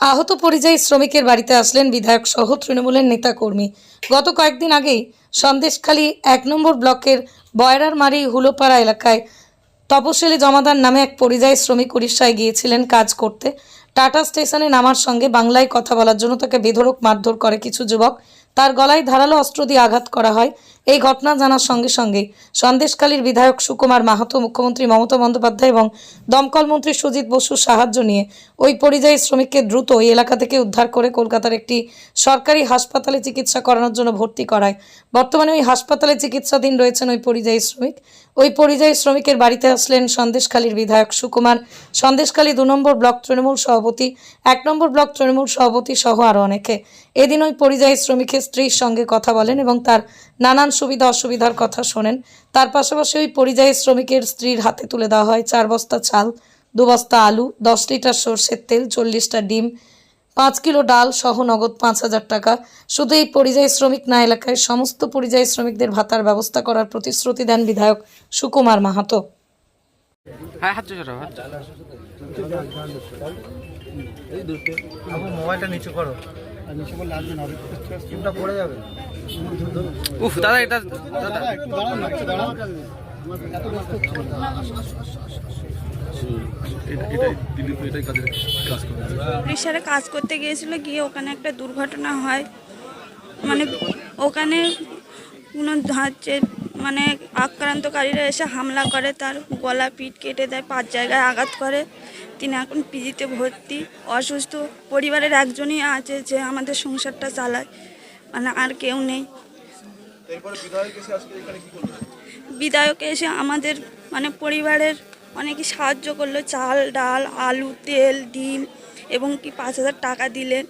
আহত পরিযায়ী শ্রমিকের বাড়িতে আসলেন বিধায়ক সহ তৃণমূলের নেতাকর্মী। গত কয়েকদিন আগেই সন্দেশখালী এক নম্বর ব্লকের বয়রার মারি হুলোপাড়া এলাকায় তপশিলি জমাদার নামে এক পরিযায়ী শ্রমিক উড়িষ্যায় গিয়েছিলেন কাজ করতে। টাটা স্টেশনে নামার সঙ্গে বাংলায় কথা বলার জন্য তাকে বেধড়ক মারধর করে কিছু যুবক। তার গলায় ধারালো অস্ত্র দিয়ে আঘাত করা হয়। এই ঘটনা জানার সঙ্গে সঙ্গে সন্দেশখালীর বিধায়ক সুকুমার মাহাতো, মুখ্যমন্ত্রী মমতা বন্দ্যোপাধ্যায় এবং দমকল মন্ত্রী সুজিত বসুর সাহায্য নিয়ে ওই পরিযায়ী শ্রমিককে দ্রুত ওই এলাকা থেকে উদ্ধার করে কলকাতার একটি সরকারি হাসপাতালে চিকিৎসা করানোর জন্য ভর্তি করায়। বর্তমানে ওই হাসপাতালে চিকিৎসাধীন রয়েছেন ওই পরিযায়ী শ্রমিক। ওই পরিযায়ী শ্রমিকের বাড়িতে আসলেন সন্দেশখালীর বিধায়ক সুকুমার। সন্দেশখালী দু নম্বর ব্লক তৃণমূল সভাপতি, এক নম্বর ব্লক তৃণমূল সভাপতি সহ আরও অনেকে। এদিন ওই পরিযায়ী শ্রমিকের স্ত্রীর সঙ্গে কথা বলেন এবং তার নানান সুবিধা অসুবিধার কথা শোনেন। তার পাশাপাশি ওই পরিযায়ী শ্রমিকের স্ত্রীর হাতে তুলে দেওয়া হয় চার বস্তা চাল দু বস্তা আলু দশ লিটার সর্ষের তেল চল্লিশটা ডিম পাঁচ কিলো ডাল সহ নগদ পাঁচ হাজার টাকা। শুধু এই পরিযায়ী শ্রমিক না এলাকায় সমস্ত পরিযায়ী শ্রমিকদের ভাতার ব্যবস্থা করার প্রতিশ্রুতি দেন বিধায়ক সুকুমার মাহাতো। হ্যাঁ মোবাইলটা নিচু করো। চিপটা পড়ে যাবে। উফ দাদা এটা দাদা। একটু দাঁড়ান একটু উড়িষ্যারে কাজ করতে গিয়েছিল গিয়ে ওখানে একটা দুর্ঘটনা হয়। মানে ওখানে কোনো হচ্ছে মানে আক্রান্তকারীরা এসে হামলা করে তার গলা পিঠ কেটে দেয় পাঁচ জায়গায় আঘাত করে। তিনি এখন পিজিতে ভর্তি অসুস্থ। পরিবারের একজনই আছে যে আমাদের সংসারটা চালায়। মানে আর কেউ নেই। বিধায়ক এসে আমাদের মানে পরিবারের অনেকে সাহায্য করল চাল ডাল আলু তেল ডিম এবং কি পাঁচ হাজার টাকা দিলেন।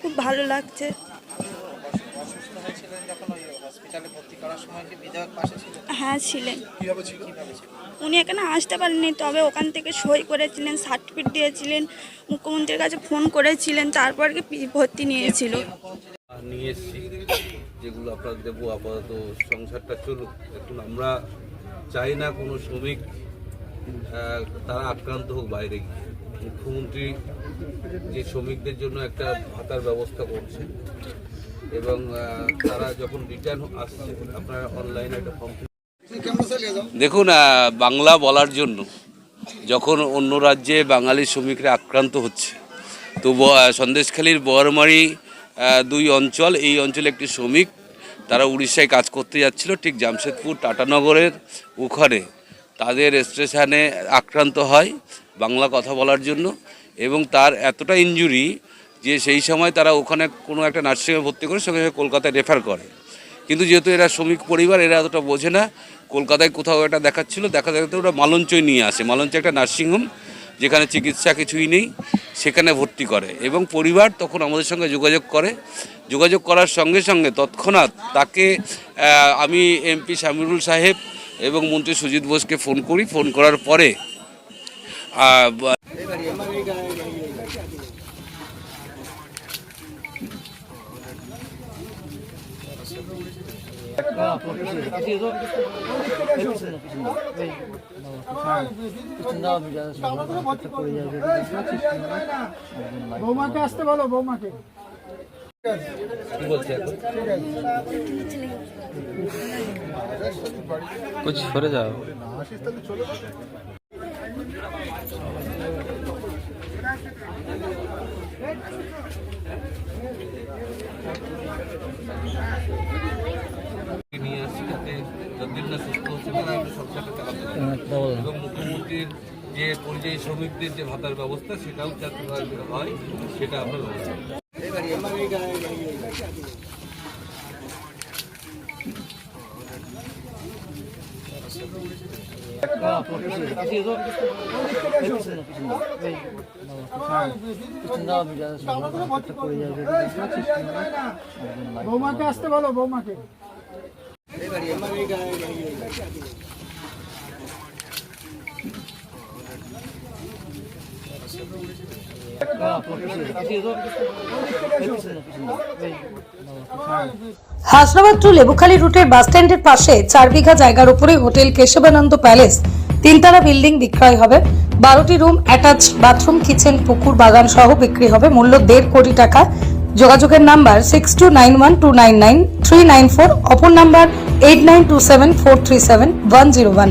খুব ভালো লাগছে। হ্যাঁ ছিলেন। উনি এখানে আসতে পারেননি তবে ওখান থেকে সই করেছিলেন সার্টিফিকেট দিয়েছিলেন মুখ্যমন্ত্রীর কাছে ফোন করেছিলেন তারপর কি ভর্তি নিয়েছিল। নিয়ে এসেছি যেগুলো আপনার দেবো আপাতত সংসারটা চলুক। এখন আমরা চাই না কোনো শ্রমিক তারা আক্রান্ত হোক বাইরে গিয়ে। মুখ্যমন্ত্রী যে শ্রমিকদের জন্য একটা ভাতার ব্যবস্থা করছে এবং তারা যখন রিটার্ন আসছে, আপনারা অনলাইনে একটা ফর্ম দেখুন বাংলা বলার জন্য যখন অন্য রাজ্যে বাঙালি শ্রমিকরা আক্রান্ত হচ্ছে, তো সন্দেশখালীর বরমারি দুই অঞ্চল, এই অঞ্চলে একটি শ্রমিক, তারা উড়িষ্যায় কাজ করতে যাচ্ছিল, ঠিক জামশেদপুর, টাটানগরের ওখানে। তাদের স্টেশনে আক্রান্ত হয় বাংলা কথা বলার জন্য এবং তার এতটা ইনজুরি যে সেই সময় তারা ওখানে কোনো একটা নার্সিংহোমে ভর্তি করে সঙ্গে সঙ্গে কলকাতায় রেফার করে। কিন্তু যেহেতু এরা শ্রমিক পরিবার, এরা এতটা বোঝে না, কলকাতায় কোথাও একটা দেখাচ্ছিল, দেখা দেখাতে ওরা মালঞ্চই নিয়ে আসে। মালঞ্চ একটা নার্সিংহোম, যেখানে চিকিৎসা কিছুই নেই, সেখানে ভর্তি করে। এবং পরিবার তখন আমাদের সঙ্গে যোগাযোগ করে। যোগাযোগ করার সঙ্গে সঙ্গে তৎক্ষণাৎ তাকে আমি এমপি শামিরুল সাহেব এবং মন্ত্রী সুজিত বোসকে ফোন করি। ফোন করার পরে বৌমাকে আসতে বলো বৌমাকে। কি বলছে এখন কুছ সরে যাও নিয়ে আসছি যাতে যতদিন না সুস্থ হচ্ছে এবং মুখ্যমন্ত্রীর যে পরিযায়ী শ্রমিকদের যে ভাতার ব্যবস্থা, সেটাও যাতে হয় সেটা আমরা ব্যবস্থা বৌমাকে আসতে বলো, বৌমাকে। হাসনাবাদ টু লেবুখালী রুটের বাস বাসস্ট্যান্ডের পাশে চার বিঘা জায়গার উপরে হোটেল কেশবানন্দ প্যালেস। তিনতলা বিল্ডিং বিক্রয় হবে। বারোটি রুম অ্যাটাচ বাথরুম, কিচেন, পুকুর বাগান সহ বিক্রি হবে। মূল্য দেড় কোটি টাকা। যোগাযোগের number six two nine one two nine nine three nine four অপর number eight nine two seven four three seven one zero one